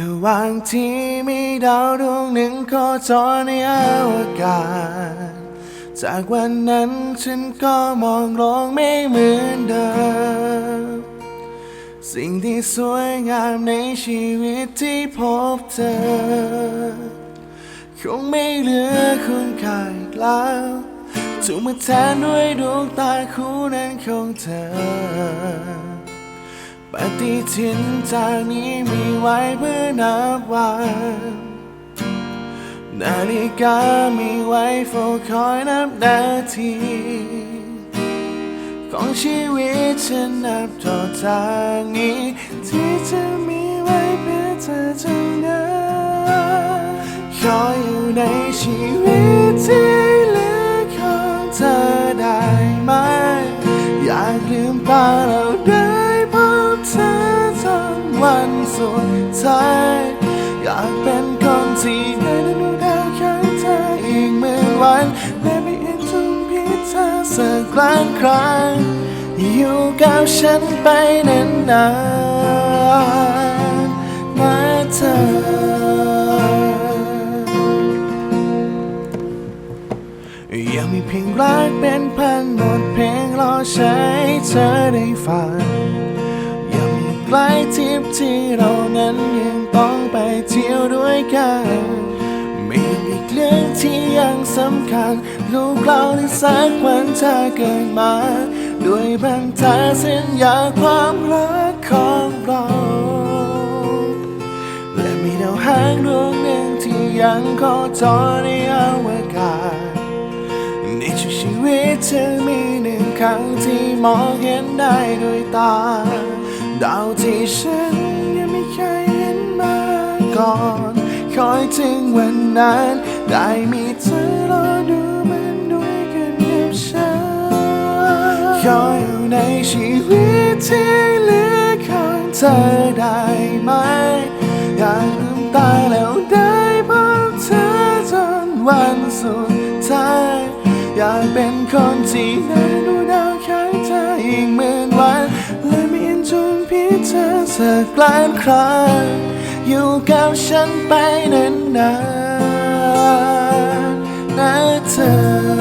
ระหว่างที่มีดาวดวงหนึ่งโคจรในอวกาศ จากวันนั้นฉันก็มองโลกไม่เหมือนเดิม สิ่งที่สวยงามในชีวิตที่พบเจอ คงไม่เหลือคุณค่าอีกแล้วถูกมาแทนด้วยดวงตาคู่นั้นของเธอ ปฏิทินจากนี้มีไว้เพื่อนับวันนาฬิกามีไว้เฝ้าคอยนับนาที ของชีวิตฉันนับต่อจากนี้ ที่จะมีไว้เพื่อเธอเท่านั้นขออยู่ในชีวิตที่ วันสุดท้ายอยากเป็นคนที่ได้ดูดาวข้างเธออีกหมื่นวันและไม่เห็นทุกพิเธอสักล้านครั้งอยู่กับฉันไปนานๆนะเธอยังมีเพลงรักเป็นพันบทเพลงรอใช้เธอได้ฟัง ยังมีไกลทิพที่เรานั้นยังต้องไปเที่ยวด้วยกันมีอีกเรื่องที่ยังสำคัญ ลูกเราในสักวันจะเกิดมา ด้วยบันทาสัญญาความรักของเรา และมีดาวหางดวงหนึ่งที่ยังโคจรในอวกาศในทุกชีวิตจะมีหนึ่งครั้งที่มองเห็นได้ด้วยตา ดาวที่ฉันยังไม่เคยเห็นมาก่อน คอยถึงวันนั้น ได้มีเธอรอดูมันด้วยกันกับฉันขออยู่ในชีวิตที่เหลือของเธอได้ไหม อยากลืมตาแล้วได้พบเธอจนวันสุดท้าย อยากเป็นคนที่ได้ดูดาวข้างเธออีกหมื่นวัน เธอสักล้านครั้งอยู่กับฉันไปนานๆนะเธอ